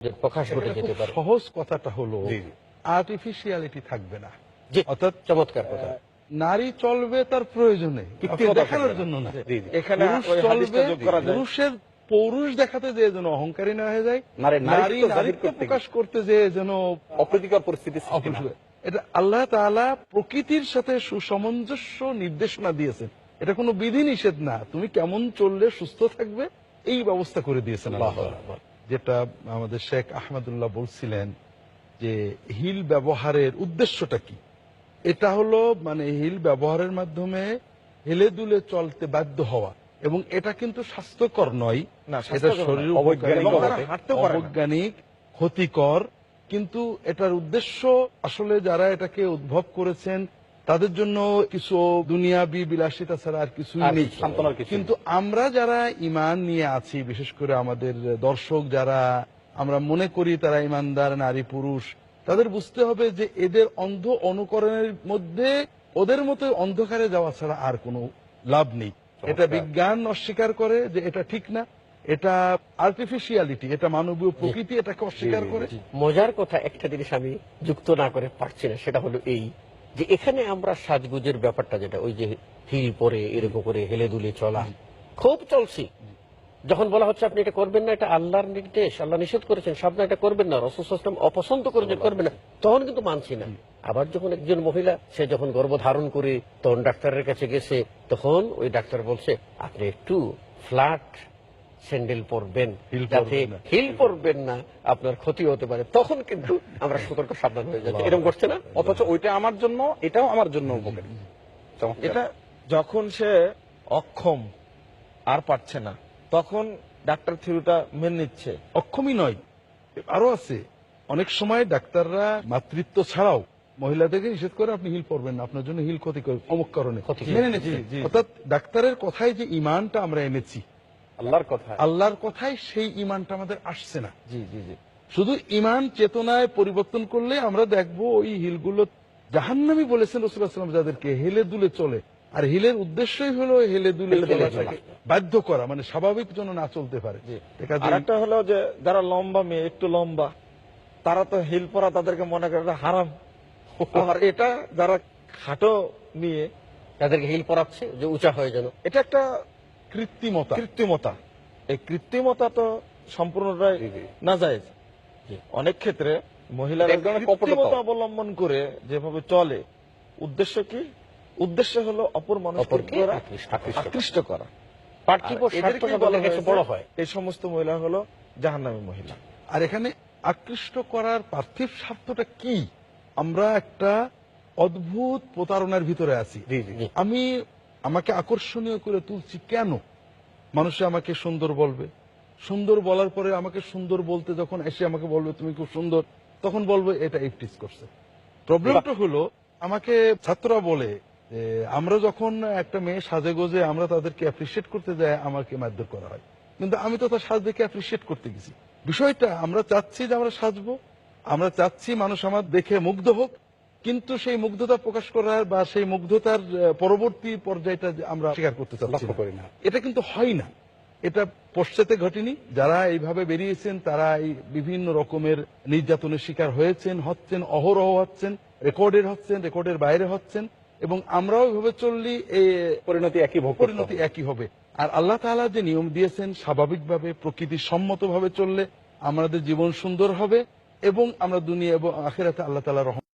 যে প্রকাশ ঘটে যেতে পারে সহজ কথাটা হলো। আর্টিফিশিয়ালিটি থাকবে না অর্থাৎ চমৎকার কথা নারী চলবে তার প্রয়োজনে দেখানোর জন্য না। এখানে চলবে। পুরুষের পৌরুষ দেখাতে যে যেন অহংকারী না হয়ে যায় নারী- নারীত্ব প্রকাশ করতে যে যেন অপ্রীতিকর পরিস্থিতি। এটা আল্লাহ তাআলা প্রকৃতির সাথে সুসামঞ্জস্য নির্দেশনা দিয়েছেন এটা কোনো বিধি নিষেধ না তুমি কেমন চললে সুস্থ থাকবে এই ব্যবস্থা করে দিয়েছেন আল্লাহ। যেটা আমাদের শেখ আহমদুল্লাহ বলছিলেন যে হিল ব্যবহারের উদ্দেশ্যটা কি? এটা হলো মানে হিল ব্যবহারের মাধ্যমে হেলে দুলে চলতে বাধ্য হওয়া। এবং এটা কিন্তু স্বাস্থ্যকর নয়। এটা শরীর অবৈজ্ঞানিক ক্ষতিকর। কিন্তু এটার উদ্দেশ্য আসলে যারা এটাকে উদ্ভব করেছেন তাদের জন্য কিছু দুনিয়াবি বিলাসিতা ছাড়া আর আর নেই। কিছু কিন্তু আমরা যারা ইমান নিয়ে আছি বিশেষ করে আমাদের দর্শক যারা আমরা মনে করি তারা ইমানদার নারী পুরুষ তাদের বুঝতে হবে যে এদের অন্ধ অনুকরণের মধ্যে ওদের মতো অন্ধকারে যাওয়া ছাড়া আর কোনো লাভ নেই। এটা বিজ্ঞান অস্বীকার করে যে এটা ঠিক না এটা আর্টিফিশিয়ালিটি এটা মানবীয় প্রকৃতি এটাকে অস্বীকার করে। মজার কথা একটা জিনিস আমি যুক্ত না করে পারছি না সেটা হলো এই। যে এখানে আমরা সাজগুজের ব্যাপারটা যেটা ওই যে হিল পরে এরকম করে হেলে দুলে চলা খুব চলছি। যখন বলা হচ্ছে আপনি এটা করবেন না এটা আল্লাহর নির্দেশ আল্লাহ নিষেধ করেছেন সামনে এটা করবেন না রসুলাম অপছন্দ করেছেন করবেন না তখন কিন্তু মানছি না। আবার যখন একজন মহিলা সে যখন গর্ভ ধারণ করে তখন ডাক্তারের কাছে গেছে তখন ওই ডাক্তার বলছে আপনি একটু ফ্ল্যাট স্যান্ডেল পরবেন। যাতে। হিল পরবেন না আপনার ক্ষতি হতে পারে। তখন কিন্তু আমরা সতর্ক সাবধান হয়ে যাচ্ছি। এরকম করছে না? অথচ ওইটা আমার জন্য এটাও আমার জন্য উপকারী। এটা যখন সে অক্ষম আর পারছে না তখন ডাক্তার থিরুটা মেনে নিচ্ছে। অক্ষমই নয় আরও আছে। অনেক সময় ডাক্তাররা মাতৃত্ব ছাড়াও মহিলাদেরকে নিষেধ করে আপনি হিল পরবেন না আপনার জন্য হিল ক্ষতি করে অমুক কারণে। অর্থাৎ ডাক্তারের কথায় যে ইমানটা আমরা এনেছি আল্লাহর কথা আল্লাহর কথায় সেই ইমানটা আমাদের আসছে না। জি জি জি। শুধু ইমান চেতনায় পরিবর্তন করলে আমরা দেখব ওই হিলগুলো জাহান্নামি বলেছেন রসুলাম যাদেরকে হেলে দুলে চলে। আর হিলের উদ্দেশ্যই হলো হেলে দুলে বাধ্য করা মানে স্বাভাবিক জন্য না চলতে পারে। একটা হলো যে যারা লম্বা মেয়ে একটু লম্বা তারা তো হিল পরা তাদেরকে মনে করে এটা হারাম। আর এটা যারা খাটো মেয়ে তাদেরকে হিল পরাচ্ছে যে উঁচা হয়ে যেন এটা একটা কৃত্রিমতা। কৃত্রিমতা। এই কৃত্রিমতা তো সম্পূর্ণটাই। না যায় অনেক ক্ষেত্রে মহিলারা। কৃত্রিমতা অবলম্বন করে যেভাবে চলে উদ্দেশ্য কি? উদ্দেশ্য হলো অপর মানুষকে? আকৃষ্ট করা। পার্থিব বড় হয়। এই সমস্ত মহিলা হলো জাহান্নামী মহিলা। আর এখানে আকৃষ্ট করার পার্থিব স্বার্থটা কি? আমরা একটা অদ্ভুত প্রতারণার ভিতরে আছি। জি জি। আমি আমাকে আকর্ষণীয় করে তুলছি কেন? মানুষে আমাকে সুন্দর বলবে। সুন্দর বলার পরে আমাকে সুন্দর বলতে যখন এসে আমাকে বলবে তুমি খুব সুন্দর তখন বলব এটা ইফটিস করছে। প্রবলেমটা হলো আমাকে ছাত্ররা বলে আমরা যখন একটা মেয়ে সাজে গোজে আমরা তাদেরকে অ্যাপ্রিসিয়েট করতে যাই আমাকে মারধর করা হয়। কিন্তু আমি তো তার সাজ দেখে অ্যাপ্রিসিয়েট করতে গেছি। বিষয়টা আমরা চাচ্ছি যে আমরা সাজবো আমরা চাচ্ছি মানুষ আমার দেখে মুগ্ধ হোক কিন্তু সেই মুগ্ধতা প্রকাশ করার বা সেই মুগ্ধতার পরবর্তী পর্যায়টা আমরা স্বীকার করতে চাচ্ছি লক্ষ্য। করি না। এটা কিন্তু হয় না। এটা পশ্চাতে ঘটেনি। যারা এইভাবে বেরিয়েছেন তারা এই বিভিন্ন রকমের নির্যাতনের শিকার হয়েছেন হচ্ছেন অহরহ হচ্ছেন রেকর্ডের হচ্ছেন রেকর্ডের বাইরে হচ্ছেন এবং আমরাও এভাবে চললি এই পরিণতি একই পরিণতি একই হবে। আর আল্লাহ তাআলা যে নিয়ম দিয়েছেন স্বাভাবিকভাবে প্রকৃতি সম্মতভাবে চললে আমাদের জীবন সুন্দর হবে এবং আমরা দুনিয়া এবং আখেরাতে আল্লাহ তালা রহম